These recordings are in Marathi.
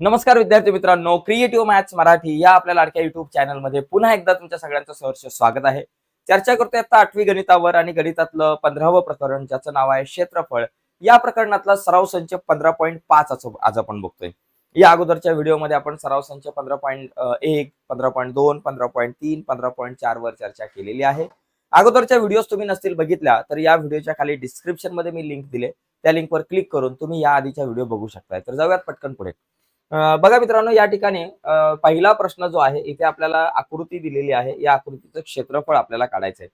नमस्कार विद्यार्थी मित्रांनो क्रिएटिव्ह मॅथ्स मराठी या आपल्या लाडक्या युट्यूब चॅनलमध्ये पुन्हा एकदा तुमच्या सगळ्यांचं सहर्ष स्वागत आहे. चर्चा करतोय आता आठवी गणितावर आणि गणितातलं पंधरावं प्रकरण ज्याचं नाव आहे क्षेत्रफळ. या प्रकरणातला सराव संच पंधरा पॉईंट पाच असं आज आपण बघतोय. या अगोदरच्या व्हिडिओमध्ये आपण सराव संच पंधरा पॉईंट एक पंधरा पॉईंट दोन पंधरा पॉईंट तीन पंधरा पॉईंट चार वर चर्चा केलेली आहे. अगोदरच्या व्हिडिओज तुम्ही नसतील बघितल्या तर या व्हिडिओच्या खाली डिस्क्रिप्शनमध्ये मी लिंक दिले. त्या लिंकवर क्लिक करून तुम्ही या आधीच्या व्हिडिओ बघू शकताय. तर जाऊयात पटकन पुढे. बघा मित्रांनो या ठिकाणी पहिला प्रश्न जो आहे इथे आपल्याला आकृती दिलेली आहे. या आकृतीचं क्षेत्रफळ आपल्याला काढायचं आहे.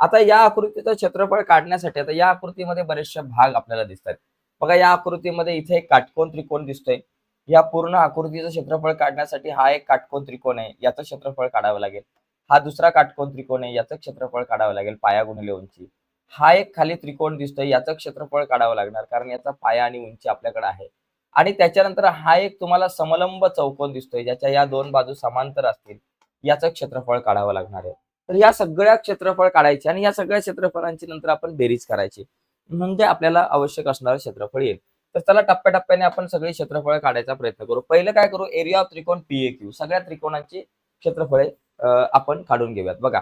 आता या आकृतीचं क्षेत्रफळ काढण्यासाठी आता या आकृतीमध्ये बरेचसे भाग आपल्याला दिसतात बघा या आकृतीमध्ये इथे एक काटकोन त्रिकोण दिसतोय. या पूर्ण आकृतीचं क्षेत्रफळ काढण्यासाठी हा एक काटकोन त्रिकोण आहे. याचं क्षेत्रफळ काढावं लागेल. हा दुसरा काटकोन त्रिकोण आहे. याचं क्षेत्रफळ काढावं लागेल पाया गुणिले उंची. हा एक खाली त्रिकोण दिसतोय. याचं क्षेत्रफळ काढावं लागणार कारण याचा पाया आणि उंची आपल्याकडे आहे. आणि त्याच्यानंतर हा एक तुम्हाला समलंब चौकोन दिसतोय ज्याच्या या दोन बाजू समांतर असतील याचं क्षेत्रफळ काढावं लागणार आहे. तर या सगळ्या क्षेत्रफळ काढायचे आणि या सगळ्या क्षेत्रफळांची नंतर आपण बेरीज करायची. म्हणजे आपल्याला आवश्यक असणारं क्षेत्रफळ येईल. तर त्याला टप्प्याटप्प्याने आपण सगळे क्षेत्रफळ काढायचा प्रयत्न करू. पहिलं काय करू? एरिया ऑफ त्रिकोण पीए क्यू सगळ्या त्रिकोणांची क्षेत्रफळे आपण काढून घेऊयात. बघा.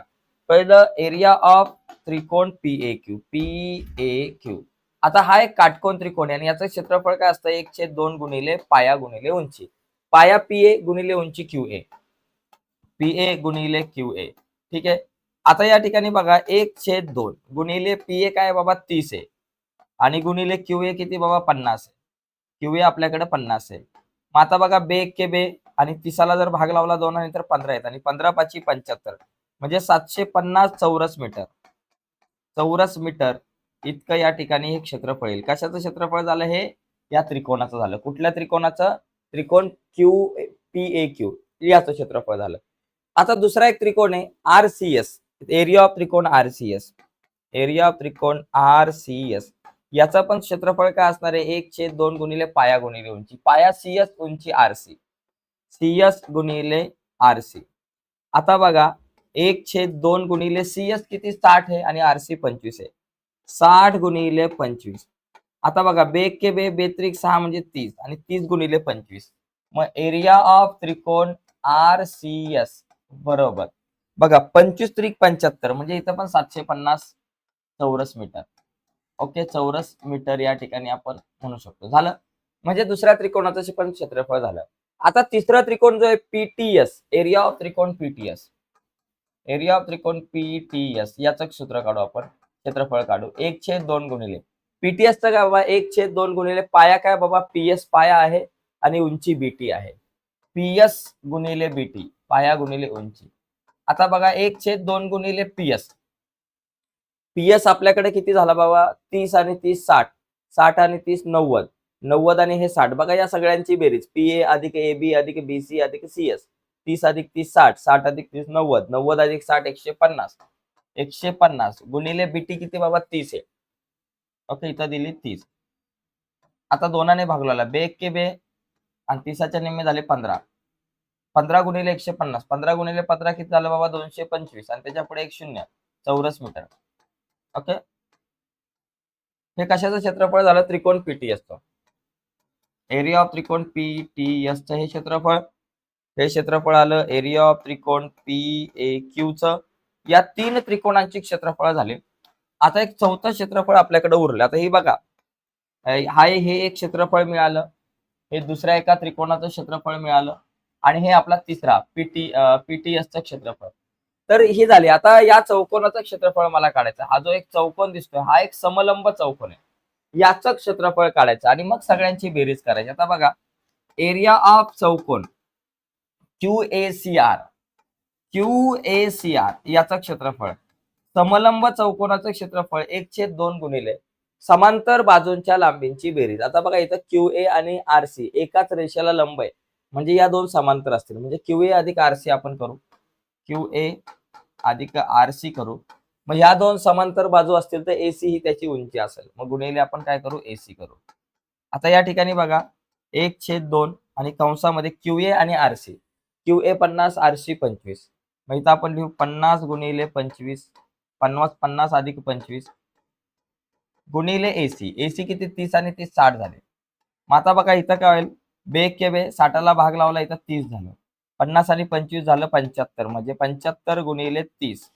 पहिलं एरिया ऑफ त्रिकोण P A Q P A Q आता हा एक काटकोन त्रिकोण आहे आणि याचं क्षेत्रफळ काय असतं? एक छेद दोन गुणिले पाया गुणिले उंची. पाया पी ए गुणिले उंची क्यू ए. पी ए गुणिले क्यू ए. ठीक आहे? आता या ठिकाणी बघा एक छेद दोन गुणिले पी ए काय बाबा? तीस आहे आणि गुणिले क्यू ए किती बाबा? पन्नास आहे क्यू ए आपल्याकडे पन्नास आहे मग आता बघा बे एक के बे आणि तिसाला जर भाग लावला दोन आणि तर पंधरा आहेत आणि पंधरा पाचशे पंच्याहत्तर. म्हणजे सातशे पन्नास चौरस मीटर. चौरस मीटर इतकं या ठिकाणी हे क्षेत्रफळ येईल. कशाचं क्षेत्रफळ झालं हे? या त्रिकोणाचं झालं. कुठल्या त्रिकोणाचं? त्रिकोण क्यू पी ए क्यू याचं क्षेत्रफळ झालं. आता दुसरा एक त्रिकोण आहे R C S area of त्रिकोण R C S area of त्रिकोण आर सी एस याचं पण क्षेत्रफळ काय असणार आहे? एक छेद दोन गुणिले पाया गुणिले उंची. पाया सी एस उंची आर सी सी एस गुणिले आर सी आता बघा एक छेद दोन गुणिले सी एस किती साठ आहे? आणि आर सी पंचवीस आहे. साठ गुणिले पंचवीस. आता बघा बे के बे बेत्रिक सहा म्हणजे तीस आणि तीस गुणिले पंचवीस. मग एरिया ऑफ त्रिकोण आर सी एस बरोबर. बघा पंचवीस त्रिक पंच्याहत्तर म्हणजे इथं पण सातशे पन्नास चौरस मीटर. ओके चौरस मीटर या ठिकाणी आपण म्हणू शकतो. झालं? म्हणजे दुसऱ्या त्रिकोणाचं पण क्षेत्रफळ झालं. आता तिसरा त्रिकोण जो आहे पीटीएस एरिया ऑफ त्रिकोण पीटीएस एरिया ऑफ त्रिकोण पीटीएस याचं सूत्र काढू आपण. क्षेत्रफळ काढू. एक छेद दोन गुणिले. पीटीएसचं काय बाबा? एक छेद दोन गुणिले पाया काय बाबा? पीएस पाया आहे आणि उंची बीटी आहे. पीएस गुणिले बीटी पाया गुणिले उंची. आता बघा एक छेद दोन गुणिले पीएस पीएस आपल्याकडे किती झाला बाबा? तीस आणि तीस साठ. साठ आणि तीस नव्वद. नव्वद आणि हे साठ. बघा या सगळ्यांची बेरीज. पी ए अधिक ए बी अधिक बी सी अधिक सी एस तीस अधिक तीस साठ. साठ अधिक तीस नव्वद. नव्वद अधिक साठ एकशे पन्नास. एकशे पन्नास गुणिले बीटी किती बाबा? तीस आहे. ओके इथं दिली तीस. आता दोनाने भागला बे एक के बे आणि तीसाच्या निम्मे झाले पंधरा. पंधरा गुणिले एकशे पन्नास पंधरा गुणिले पंधरा किती झालं बाबा? दोनशे पंचवीस आणि त्याच्या पुढे एक शून्य चौरस मीटर. ओके हे कशाचं क्षेत्रफळ झालं? त्रिकोण पीटी असतं एरिया ऑफ त्रिकोण पी टी एसचं हे क्षेत्रफळ. हे क्षेत्रफळ आलं एरिया ऑफ त्रिकोण पी ए क्यूचं या तीन त्रिकोणांची क्षेत्रफळ झाली. आता एक चौथा क्षेत्रफळ आपल्याकडे उरलं. आता हे बघा. हाय हा हे एक क्षेत्रफळ मिळालं. हे दुसऱ्या एका त्रिकोणाचं क्षेत्रफळ मिळालं. आणि हे आपला तिसरा पीटी पीटीएसचं क्षेत्रफळ. तर हे झाले. आता या चौकोनाचं क्षेत्रफळ मला काढायचं. हा जो एक चौकोन दिसतोय हा एक समलंब चौकोन आहे. याचं क्षेत्रफळ काढायचं आणि मग सगळ्यांची बेरीज करायची. आता बघा. एरिया ऑफ चौकोन. Q A C R Q A C R याचं क्षेत्रफळ. समलंब चौकोनाचं क्षेत्रफळ एक छेद दोन गुणिले समांतर बाजूंच्या लांबींची बेरीज. आता बघा इथं क्यू ए आणि आर सी एकाच रेषेला लंब आहे. म्हणजे या दोन समांतर असतील. म्हणजे क्यू ए अधिक आर सी आपण करू. क्यू ए अधिक आर सी करू. मग ह्या दोन समांतर बाजू असतील तर एसी ही त्याची उंची असेल. मग गुणिले आपण काय करू? एसी करू. आता या ठिकाणी बघा एक छेद दोन आणि कंसामध्ये क्यू ए आणि आर सी क्यू ए पन्नास आर सी पंचवीस. मग इथं आपण लिहू पन्नास गुणिले पंचवीस पन्नास पन्नास अधिक पंचवीस गुणिले एसी एसी किती? तीस आणि तीस साठ झाले. मग आता बघा इथं काय होईल? बे के बे साठाला भाग लावला इथं तीस झालं. पन्नास आणि पंचवीस झालं पंच्याहत्तर. म्हणजे पंच्याहत्तर गुणिले तीस.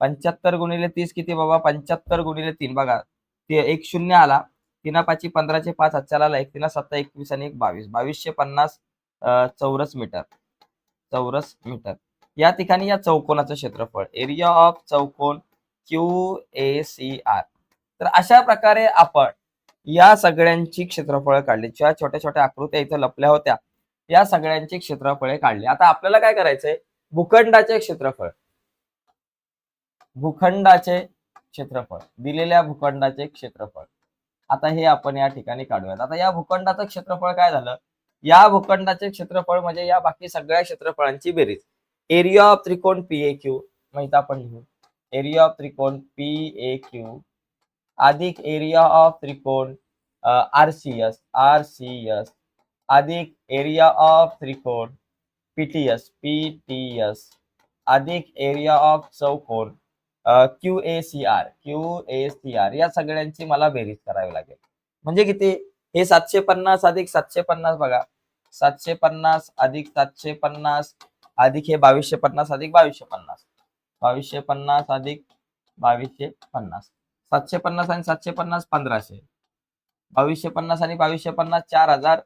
पंच्याहत्तर गुणिले तीस किती बाबा? पंच्याहत्तर गुणिले तीन. बघा ते एक शून्य आला. तिना पाची पंधराचे पाच हातच्याला एक. तीन सत्ता एकवीस आणि एक बावीस. बावीसशे पन्नास चौरस मीटर. चौरस मीटर. या ठिकाणी या चौकोनाचं क्षेत्रफळ एरिया ऑफ चौकोन क्यू ए सी आर तर अशा प्रकारे आपण या सगळ्यांची क्षेत्रफळ काढली. ज्या छोट्या छोट्या आकृत्या इथं लपल्या होत्या या सगळ्यांची क्षेत्रफळे काढली. आता आपल्याला काय करायचंय? भूखंडाचे क्षेत्रफळ. भूखंडाचे क्षेत्रफळ. दिलेल्या भूखंडाचे क्षेत्रफळ. आता हे आपण या ठिकाणी काढूयात. आता या भूखंडाचं क्षेत्रफळ काय झालं? या भूखंडाचे क्षेत्रफळ म्हणजे या बाकी सगळ्या क्षेत्रफळांची बेरीज. एरिया ऑफ त्रिकोण पी ए क्यू माहीत आपण लिहू. एरिया ऑफ त्रिकोण पी ए क्यू अधिक एरिया ऑफ त्रिकोण R C S R C S अधिक एरिया ऑफ त्रिकोण P T S P T S अधिक एरिया ऑफ चौकोन Q A C R Q A C R या सगळ्यांची मला बेरीज करावी लागेल. म्हणजे किती? हे सातशे पन्नास अधिक सातशे पन्नास बघा. सातशे पन्नास अधिक सातशे पन्नास अधिक हे बावीसशे पन्नास अधिक बावीसशे पन्नास. बावीसशे पन्नास अधिक बावीसशे पन्नास. सातशे पन्नास आणि सातशे पन्नास पंधराशे. बावीसशे पन्नास आणि बावीसशे पन्नास चार हजार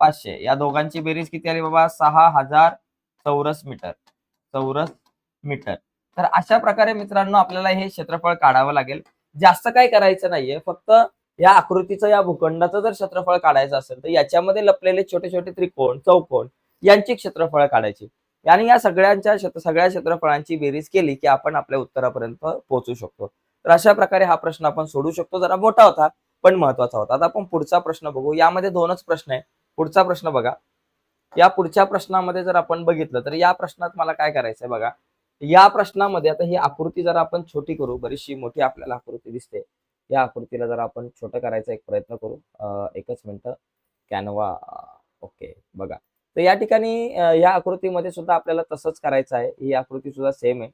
पाचशे. या दोघांची बेरीज किती आली बाबा? सहा हजार चौरस मीटर. चौरस मीटर. तर अशा प्रकारे मित्रांनो आपल्याला हे क्षेत्रफळ काढावं लागेल. जास्त काय करायचं नाहीये. फक्त या आकृतीचं या भूखंडाचं जर क्षेत्रफळ काढायचं असेल तर याच्यामध्ये लपलेले छोटे छोटे त्रिकोण चौकोन यांची क्षेत्रफळ काढायची. आणि या सगळ्यांच्या सगळ्या क्षेत्रफळांची बेरीज केली की आपण आपल्या उत्तरापर्यंत पोहोचू शकतो. तर अशा प्रकारे हा प्रश्न आपण सोडू शकतो. जरा मोठा होता पण महत्त्वाचा होता. आता आपण पुढचा प्रश्न बघू. यामध्ये दोनच प्रश्न आहे पुढचा प्रश्न बघा. या पुढच्या प्रश्नामध्ये जर आपण बघितलं तर या प्रश्नात मला काय करायचंय बघा. या प्रश्नामध्ये आता ही आकृती जर आपण छोटी करू. बरीचशी मोठी आपल्याला आकृती दिसते. या आकृतीला जर आपण छोटं करायचा एक प्रयत्न करू. एकच मिनिट. कॅनवा ओके बघा. तर या ठिकाणी या आकृतीमध्ये सुद्धा आपल्याला तसंच करायचं आहे. ही आकृती सुद्धा सेम आहे.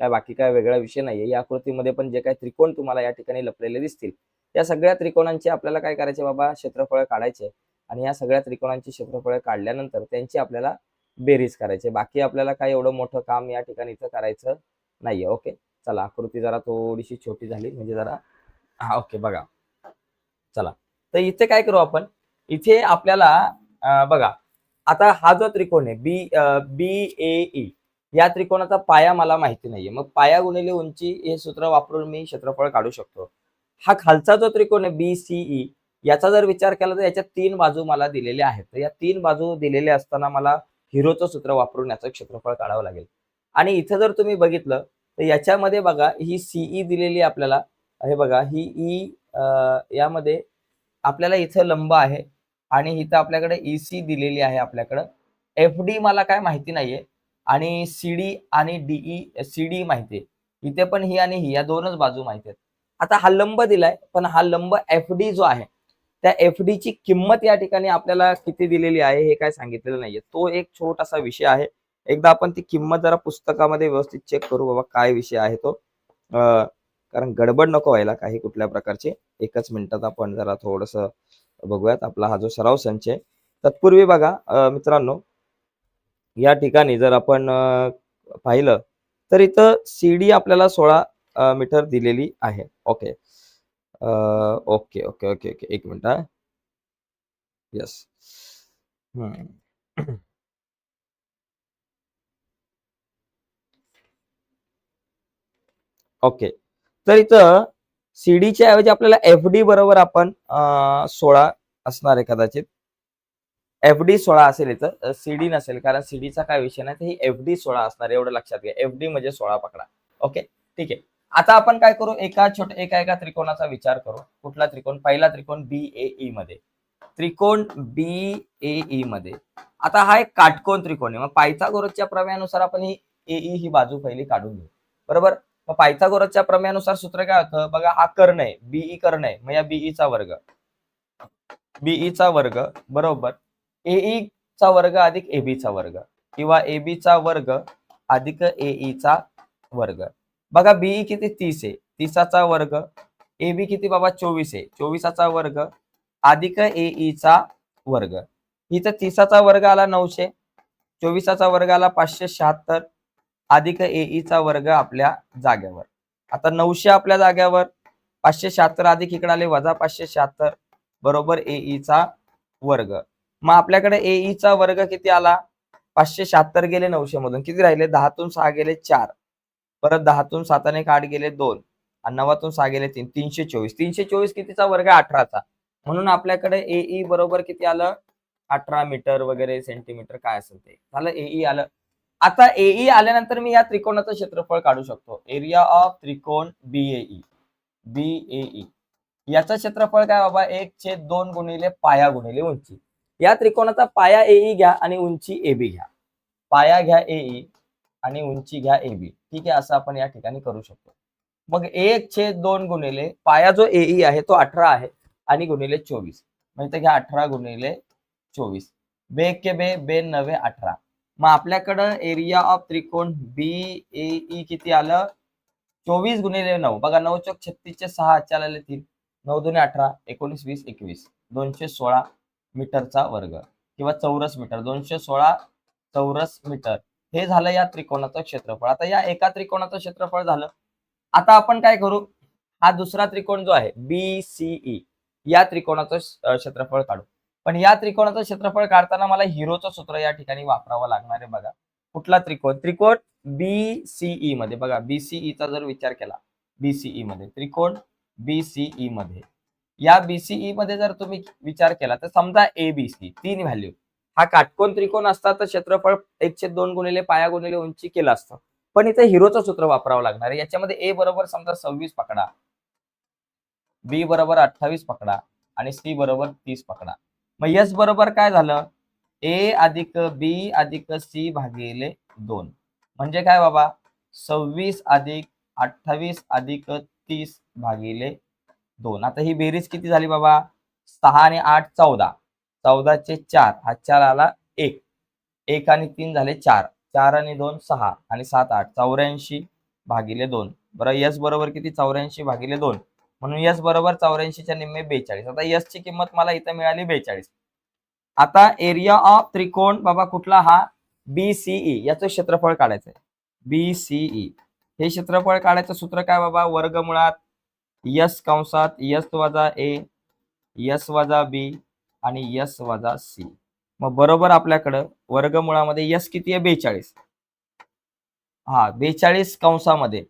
काय बाकी काय वेगळा विषय नाहीये. या आकृतीमध्ये पण जे काही त्रिकोण तुम्हाला या ठिकाणी लपलेले दिसतील या सगळ्या त्रिकोणांचे आपल्याला काय करायचे बाबा? क्षेत्रफळ काढायचे आणि या सगळ्या त्रिकोणांची क्षेत्रफळ काढल्यानंतर त्यांची आपल्याला बेरीज करायची. बाकी आपल्याला काय एवढं मोठं काम या ठिकाणी इथं करायचं नाहीये. ओके? चला आकृती जरा थोडीशी छोटी झाली. म्हणजे जरा हा ओके बघा. चला. तर इथे काय करू आपण? इथे आपल्याला बघा आता हा जो त्रिकोण आहे बी बी ए ई या त्रिकोणाचा पाया मला माहिती नाहीये. मग पाया गुणिले उंची हे सूत्र वापरून मी क्षेत्रफळ काढू शकतो. हा खालचा जो त्रिकोण आहे बी सी ई याचा जर विचार केला तर याच्या तीन बाजू मला दिलेल्या आहेत. तर या तीन बाजू दिलेल्या असताना मला हिरोचं सूत्र वापरून याचं क्षेत्रफळ काढावं लागेल. आणि इथं जर तुम्ही बघितलं तर याच्यामध्ये बघा ही सीई e दिलेली आपल्याला हे बघा ही e, ई यामध्ये आपल्याला इथं लंब आहे. आणि इथं आपल्याकडे ईसी दिलेली आहे आपल्याकडं. एफ डी मला काय माहिती नाहीये. आणि सी डी आणि डीई सी डी माहिती आहे. इथे पण ही आणि ही या दोनच बाजू माहिती आहेत. आता हा लंब दिलाय पण हा लंब एफ डी जो आहे त्या एफ डीची किंमत या ठिकाणी आपल्याला किती दिलेली आहे हे काय सांगितलेलं नाहीये. तो एक छोटासा विषय आहे. एकदा आपण ती किंमत जरा पुस्तकामध्ये व्यवस्थित चेक करू बाबा काय विषय आहे तो. कारण गडबड नको व्हायला काही कुठल्या प्रकारचे. एकच मिनिटात आपण जरा थोडस बघूयात आपला हा जो सराव संच आहे. तत्पूर्वी बघा मित्रांनो या ठिकाणी जर आपण पाहिलं तर इथं सीडी आपल्याला सोळा मीटर दिलेली आहे. Okay. Okay okay okay okay. एक मिनिट हा. Yes okay. तर इथं सीडीच्या ऐवजी आपल्याला एफ डी बरोबर आपण सोळा असणार आहे कदाचित. एफ डी सोळा असेल इथं सीडी नसेल कारण सीडीचा काय विषय नाही तर ही एफ डी सोळा असणार आहे, एवढं लक्षात घ्या. एफ डी म्हणजे सोळा पकडा. ओके? ठीक आहे. आता आपण काय करू? एका छोट्या एका एका त्रिकोणाचा विचार करू. कुठला त्रिकोण? पहिला त्रिकोण बी ए ई मध्ये. त्रिकोण बी ए ई मध्ये. आता हा एक काटकोन त्रिकोण आहे. मग पायथागोरसच्या प्रमेयानुसार आपण ही ए ई ही बाजू पहिली काढून घेऊ. बरोबर? मग पायथागोरसच्या प्रमेयानुसार सूत्र काय होतं? बघा हा कर्ण आहे बीई कर्ण आहे मग या बीई चा वर्ग. बीई चा वर्ग बरोबर. एई चा वर्ग अधिक एबी चा वर्ग किंवा एबी चा वर्ग अधिक एई चा वर्ग. बघा बीई किती तीस आहे? तीसाचा वर्ग एबी किती बाबा चोवीस आहे? चोवीसाचा वर्ग अधिक एई चा वर्ग. इथं तीसाचा वर्ग आला नऊशे चोवीसाचा वर्ग आला पाचशे शहात्तर अधिक एईचा वर्ग आपल्या जाग्यावर. आता नऊशे आपल्या जाग्यावर पाचशे शहात्तर अधिक इकडे आले वजा पाचशे शहात्तर बरोबर एईचा वर्ग. मग आपल्याकडे एईचा वर्ग किती आला? पाचशे शहात्तर गेले नऊशे मधून. किती राहिले? दहातून सहा गेले चार. परत दहातून साताने एक आठ गेले दोन. आणि नवातून सहा गेले तीन. तीनशे चोवीस. तीनशे चोवीस कितीचा वर्ग? अठराचा. म्हणून आपल्याकडे एई बरोबर किती आलं? अठरा मीटर वगैरे सेंटीमीटर काय असेल ते. झालं एई आलं. आता एई आल्यानंतर मी या त्रिकोणाचं क्षेत्रफळ काढू शकतो. एरिया ऑफ त्रिकोण बीएई बीएई याचं क्षेत्रफळ काय बाबा? एक छेद दोन गुणिले पाया गुणिले उंची. या त्रिकोणाचा पाया एई घ्या आणि उंची एबी घ्या. पाया घ्या एई आणि उंची घ्या एबी ठीक आहे असं आपण या ठिकाणी करू शकतो. मग एक छेद दोन गुणिले पाया जो एई आहे तो अठरा आहे आणि गुणिले चोवीस. म्हणजे घ्या अठरा गुणिले चोवीस. बे के बे बे नवे अठरा. मग आपल्याकडं एरिया ऑफ त्रिकोण बी ए किती आलं? चोवीस गुणिले नऊ. बघा नऊ चौक छत्तीसचे सहा चालले तीन. नऊ दोन अठरा एकोणीस वीस एकवीस. दोनशे सोळा मीटरचा वर्ग किंवा चौरस मीटर. दोनशे सोळा चौरस मीटर. हे झालं या त्रिकोणाचं क्षेत्रफळ. आता या एका त्रिकोणाचं क्षेत्रफळ झालं. आता आपण काय करू? हा दुसरा त्रिकोण जो आहे बी सी ई या त्रिकोणाचं क्षेत्रफळ काढू. पण या त्रिकोणाचं क्षेत्रफळ काढताना मला हिरोचं सूत्र या ठिकाणी वापरावं लागणार आहे बघा. कुठला त्रिकोण? त्रिकोण बीसीई मध्ये. बघा बीसीई चा जर विचार केला बीसीई मध्ये. त्रिकोण बीसीई मध्ये. या बीसीई मध्ये जर तुम्ही विचार केला तर समजा एबीसी तीन व्हॅल्यू हा काटकोन त्रिकोण असता तर क्षेत्रफळ एकशे दोन गुणिले पाया गुणिले उंची केलं असतं. पण इथे हिरोचं सूत्र वापरावं लागणार आहे. याच्यामध्ये ए बरोबर समजा सव्वीस पकडा. बी बरोबर अठ्ठावीस पकडा आणि सी बरोबर तीस पकडा. मग यस बरोबर काय झालं? ए अधिक बी अधिक सी भागिले दोन. म्हणजे काय बाबा? सव्वीस अधिक अठ्ठावीस अधिक तीस भागिले दोन. आता ही बेरीज किती झाली बाबा? सहा आणि आठ चौदा. चौदाचे चार. हा चार आला एक. एक आणि तीन झाले चार. चार आणि दोन सहा. आणि सात आठ. चौऱ्याऐंशी भागिले दोन. बरं यस बरोबर किती? चौऱ्याऐंशी भागिले दोन. म्हणून यस बरोबर चौऱ्याऐंशीच्या निम्मे बेचाळीस. आता यस ची किंमत मला इथं मिळाली बेचाळीस. आता एरिया ऑफ त्रिकोण बाबा कुठला हा? बीसीई याचं क्षेत्रफळ काढायचं आहे. बीसीई हे क्षेत्रफळ काढायचं सूत्र काय बाबा? वर्गमुळात यस कंसात यस वजा ए यस वजा बी आणि यस वजा सी मग बरोबर आपल्याकडं वर्गमुळामध्ये यस किती आहे? बेचाळीस. हा बेचाळीस कंसामध्ये.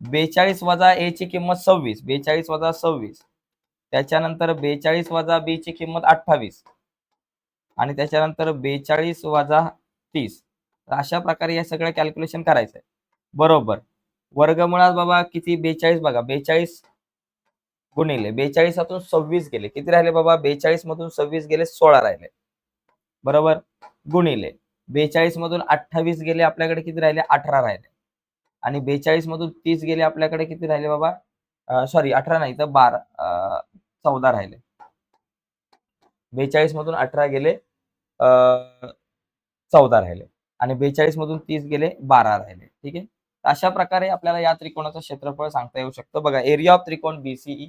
बेचाळीस वजा ए ची किंमत सव्वीस बेचाळीस वजा सव्वीस. त्याच्यानंतर बेचाळीस वजा बी ची किंमत अठ्ठावीस. आणि त्याच्यानंतर बेचाळीस वजा तीस. तर अशा प्रकारे या सगळं कॅल्क्युलेशन करायचंय. बरोबर. वर्गमुळात बाबा किती? बेचाळीस बघा. बेचाळीस गुणिले बेचाळीसातून सव्वीस गेले. किती राहिले बाबा? बेचाळीस मधून सव्वीस गेले सोळा राहिले. बरोबर? गुणिले. बेचाळीस मधून अठ्ठावीस गेले आपल्याकडे किती राहिले? अठरा राहिले. आणि बेचाळीस मधून तीस गेले आपल्याकडे किती राहिले बाबा? सॉरी अठरा नाही तर बारा चौदा राहिले. बेचाळीस मधून अठरा गेले चौदा राहिले. आणि बेचाळीस मधून तीस गेले बारा राहिले. ठीक आहे? अशा प्रकारे आपल्याला या त्रिकोणाचं क्षेत्रफळ सांगता येऊ शकतं. बघा एरिया ऑफ त्रिकोण बीसीई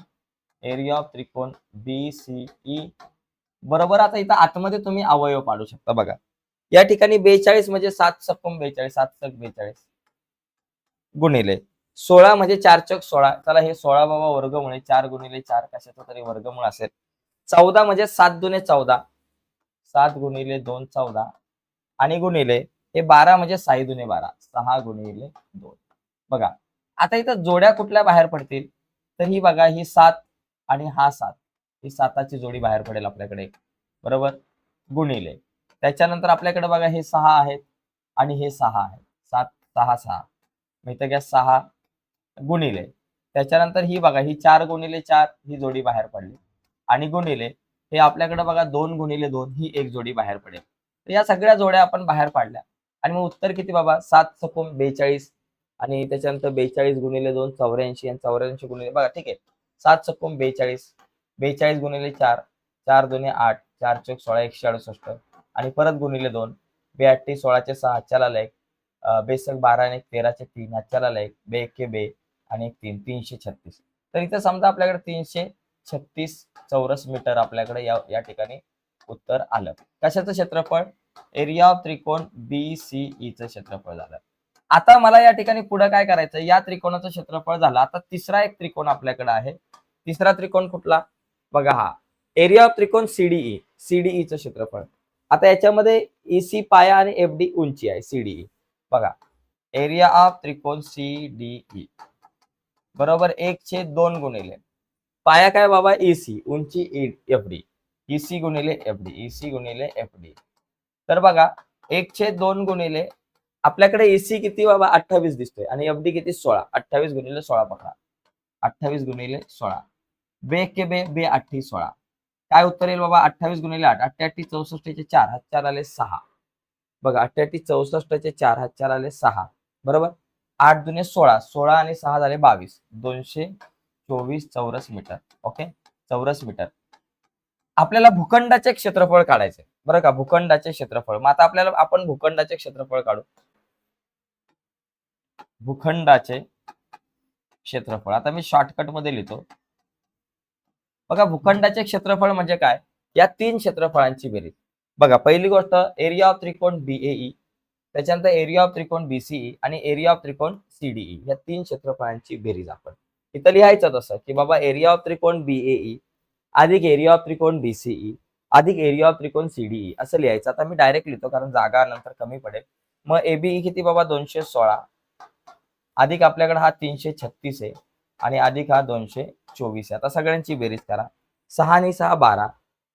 एरिया ऑफ त्रिकोण बीसीई बरोबर आता इथं आतमध्ये तुम्ही अवयव पाडू शकता. बघा या ठिकाणी बेचाळीस म्हणजे सात सक्कम बेचाळीस सात सक बेचाळीस. गुणिले. सोळा म्हणजे चार चक सोळा. चला हे सोळा बाबा वर्गमुळे चार गुणिले चार कशाचा तरी वर्गमूळ असेल. चौदा म्हणजे सात दुने चौदा. सात गुणिले दोन चौदा. आणि गुणिले हे बारा म्हणजे साई दुने बारा. सहा गुणिले दोन. बघा. आता इथं जोड्या कुठल्या बाहेर पडतील? तर ही बघा ही सात आणि हा सात. ही साताची जोडी बाहेर पडेल आपल्याकडे. बरोबर? गुणिले. त्याच्यानंतर आपल्याकडे बघा हे सहा आहेत आणि हे सहा आहेत. सात सहा सहा. मग इथं घ्या सहा गुणिले. त्याच्यानंतर ही बघा ही चार गुणिले चार ही जोडी बाहेर पडली. आणि गुणिले हे आपल्याकडे बघा दोन गुणिले दोन ही एक जोडी बाहेर पडेल. तर या सगळ्या जोड्या आपण बाहेर पाडल्या. आणि मग उत्तर किती बाबा? सात सकोम बेचाळीस. आणि त्याच्यानंतर बेचाळीस गुणिले दोन चौऱ्याऐंशी. आणि चौऱ्याऐंशी गुणिले बघा ठीक आहे. सात सकोम बेचाळीस. बेचाळीस गुणिले चार चार दोन्ही आठ चार चौक सोळा एकशे अडुसष्ट. आणि परत गुणिले दोन बेआठी सोळाचे सहा हातच्याला एक बेसक बारा आणि एक तेराचे तीन हातच्याला एक बे एके बे आणि एक तीन तीनशे छत्तीस. तर इथं समजा आपल्याकडे तीनशे छत्तीस चौरस मीटर आपल्याकडे या या ठिकाणी उत्तर आलं. कशाचं क्षेत्रफळ? एरिया ऑफ त्रिकोण बी सी ईचं e क्षेत्रफळ झालं. आता मला या ठिकाणी पुढे काय करायचं या त्रिकोणाचं क्षेत्रफळ झालं. आता तिसरा एक त्रिकोण आपल्याकडे आहे. तिसरा त्रिकोण कुठला? बघा हा. एरिया ऑफ त्रिकोण सीडीई सीडीईचं क्षेत्रफळ. आता याच्यामध्ये ईसी पाया आणि एफ डी उंची आहे. सीडीई बघा. एरिया ऑफ त्रिकोण सीडीई बरोबर एक छे दोन गुणिले. पाया काय बाबा? ईसी उंची एफ डी ईसी गुणिले एफ डी ईसी गुणिले एफ डी तर बघा एक छे दोन गुणिले. आपल्याकडे एसी किती बाबा? अठ्ठावीस दिसतोय. आणि एफ डी किती? सोळा. अठ्ठावीस गुणिले सोळा पकडा. अठ्ठावीस गुणिले सोळा. बे के बे बे अठ्ठी सोळा. काय उत्तर येईल बाबा? अठ्ठावीस गुणिले आठ. अठ्ठ्याठी चौसष्टचे चार. हात चार आले सहा. बघा अठ्ठ्याहत्ती चौसष्टचे चार हात चार आले सहा. बरोबर? आठ दुने सोळा सोळा आणि सहा झाले बावीस. दोनशे चोवीस चौरस मीटर. ओके? चौरस मीटर. आपल्याला भूखंडाचे क्षेत्रफळ काढायचे बरं का? भूखंडाचे क्षेत्रफळ. मग आता आपल्याला आपण भूखंडाचे क्षेत्रफळ काढू. भूखंडाचे क्षेत्रफळ. आता मी शॉर्टकटमध्ये लिहितो. बघा भूखंडाचे क्षेत्रफळ म्हणजे काय? या तीन क्षेत्रफळांची बेरीज. बघा पहिली गोष्ट एरिया ऑफ त्रिकोण बीएई त्याच्यानंतर एरिया ऑफ त्रिकोण बीसीई आणि एरिया ऑफ त्रिकोण सीडीई या तीन क्षेत्रफळांची बेरीज आपण. इथं लिहायचं तसं की बाबा एरिया ऑफ त्रिकोण बीएई अधिक एरिया ऑफ त्रिकोण बीसीई अधिक एरिया ऑफ त्रिकोण सीडीई असं लिहायचं. आता मी डायरेक्ट लिहितो कारण जागा नंतर कमी पडेल. मग एबीई किती बाबा? दोनशे सोळा. अधिक आपल्याकडे हा तीनशे छत्तीस आहे आणि अधिक हा दोनशे चोवीस आहे. आता सगळ्यांची बेरीज करा. सहा आणि सहा बारा.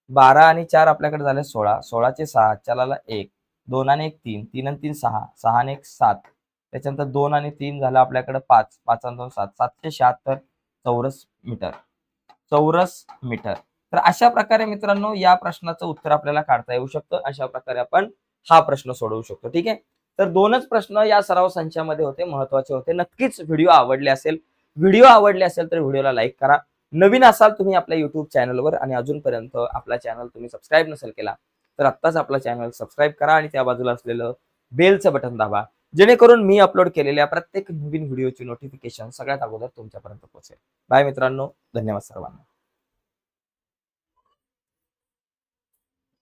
बारा आणि चार आपल्याकडे झाले सोळा. सोळाचे सहा चालाला एक. दोन आणि एक तीन. तीन आणि तीन सहा. सहा आणि एक सात. त्याच्यानंतर दोन आणि तीन झालं आपल्याकडे पाच. पाच आणि दोन सात. सातशे शहात्तर चौरस मीटर. चौरस मीटर. तर अशा प्रकारे मित्रांनो या प्रश्नाचं उत्तर आपल्याला काढता येऊ शकतं. अशा प्रकारे आपण हा प्रश्न सोडवू शकतो. ठीक आहे? तर दोनच प्रश्न या सराव संचामध्ये होते महत्त्वाचे होते. नक्कीच व्हिडिओ आवडले असेल व्हिडिओ आवडले असेल तर व्हिडिओला लाईक करा. नवीन असाल तुम्ही आपल्या युट्यूब चॅनलवर आणि अजूनपर्यंत आपला चॅनल तुम्ही सबस्क्राईब नसेल केला तर आत्ताच आपला चॅनल सबस्क्राईब करा आणि त्या बाजूला असलेलं बेलचं बटन दाबा जेणेकरून मी अपलोड केलेल्या प्रत्येक नवीन व्हिडिओची नोटिफिकेशन सगळ्यात अगोदर तुमच्यापर्यंत पोहोचेल. बाय मित्रांनो धन्यवाद सर्वांना.